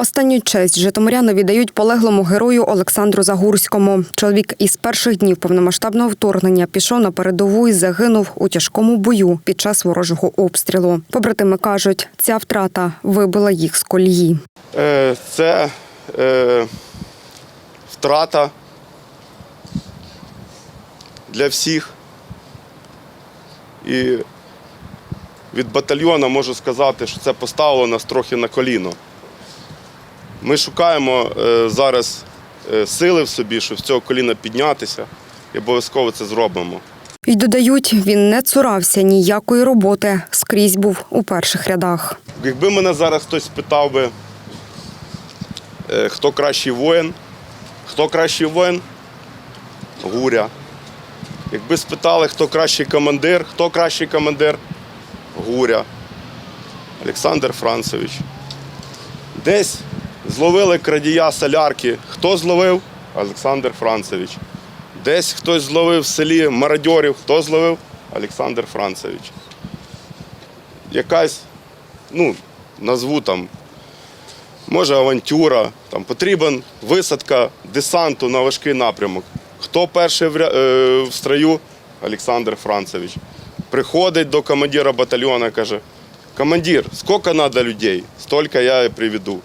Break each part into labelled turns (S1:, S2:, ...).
S1: Останню честь житомиряни віддають полеглому герою Олександру Загурському. Чоловік із перших днів повномасштабного вторгнення пішов на передову і загинув у тяжкому бою під час ворожого обстрілу. Побратими кажуть, ця втрата вибила їх з колії.
S2: Е, Це е, втрата для всіх. І від батальйона можу сказати, що це поставило нас трохи на коліно. Ми шукаємо е, зараз е, сили в собі, щоб з цього коліна піднятися, і обов'язково це зробимо.
S1: І додають, він не цурався ніякої роботи, скрізь був у перших рядах.
S2: Якби мене зараз хтось спитав би, е, хто кращий воїн, хто кращий воїн? Гуря. Якби спитали, хто кращий командир, хто кращий командир? Гуря. Олександр Францевич. Десь зловили крадія солярки. Хто зловив? Олександр Францевич. Десь хтось зловив в селі мародьорів. Хто зловив? Олександр Францевич. Якась ну, назву там, може авантюра, там потрібен висадка десанту на важкий напрямок. Хто перший в, е, в строю? Олександр Францевич. Приходить до командира батальйона, каже: командир, скільки треба людей? Стільки я і приведу.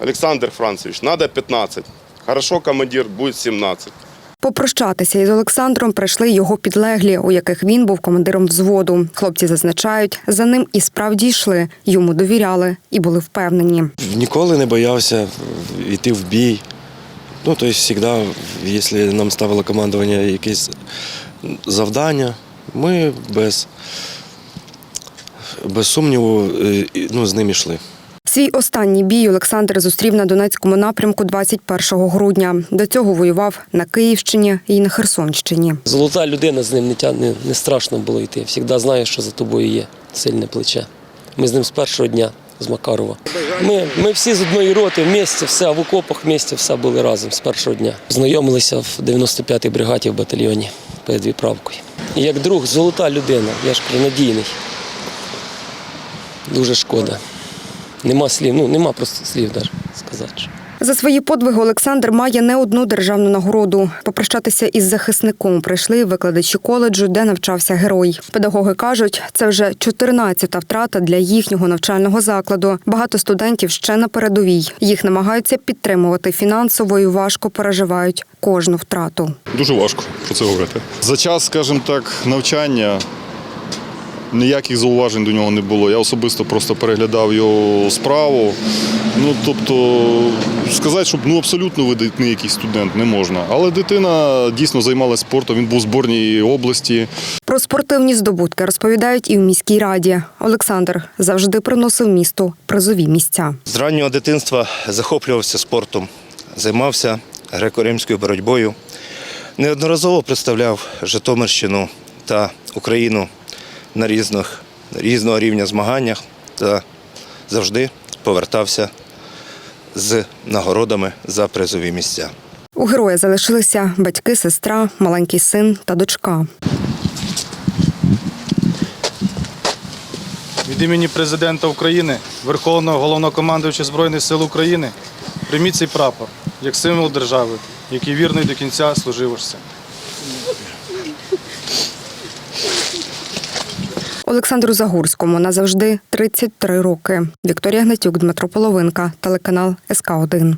S2: Олександр Францевич, треба 15. Хорошо, командир, буде 17.
S1: Попрощатися із Олександром прийшли його підлеглі, у яких він був командиром взводу. Хлопці зазначають, за ним і справді йшли, йому довіряли і були впевнені.
S3: Ніколи не боявся йти в бій. Ну, тобто, завжди, якщо нам ставило командування якесь завдання, ми без, без сумніву е, ну, з ним йшли.
S1: Свій останній бій Олександр зустрів на Донецькому напрямку 21 грудня. До цього воював на Київщині і на Херсонщині.
S4: Золота людина з ним не, тя- не, страшно було йти. Завжди знаєш, що за тобою є сильне плече. Ми з ним з першого дня, з Макарова. Ми, ми всі з одної роти, в місті, все, в окопах в місті, все були разом з першого дня. Знайомилися в 95-й бригаді в батальйоні перед відправкою. І як друг, золота людина, я ж кажу, надійний. Дуже шкода. Нема слів, ну нема просто слів навіть сказати.
S1: За свої подвиги Олександр має не одну державну нагороду. Попрощатися із захисником прийшли викладачі коледжу, де навчався герой. Педагоги кажуть, це вже 14-та втрата для їхнього навчального закладу. Багато студентів ще на передовій. Їх намагаються підтримувати фінансово і важко переживають кожну втрату.
S5: Дуже важко про це говорити. За час, скажімо так, навчання ніяких зауважень до нього не було. Я особисто просто переглядав його справу. Ну, тобто, сказати, щоб ну, абсолютно видатний якийсь студент не можна. Але дитина дійсно займалася спортом, він був в зборній області.
S1: Про спортивні здобутки розповідають і в міській раді. Олександр завжди приносив місту призові місця.
S6: З раннього дитинства захоплювався спортом, займався греко-римською боротьбою. Неодноразово представляв Житомирщину та Україну на різних, різного рівня змаганнях та завжди повертався з нагородами за призові місця.
S1: У героя залишилися батьки, сестра, маленький син та дочка.
S7: Від імені президента України, Верховного головнокомандувача Збройних сил України, прийміть цей прапор як символ держави, який вірний до кінця служився.
S1: Олександру Загурському назавжди 33 роки. Вікторія Гнатюк, Дмитро Половинка, телеканал СК 1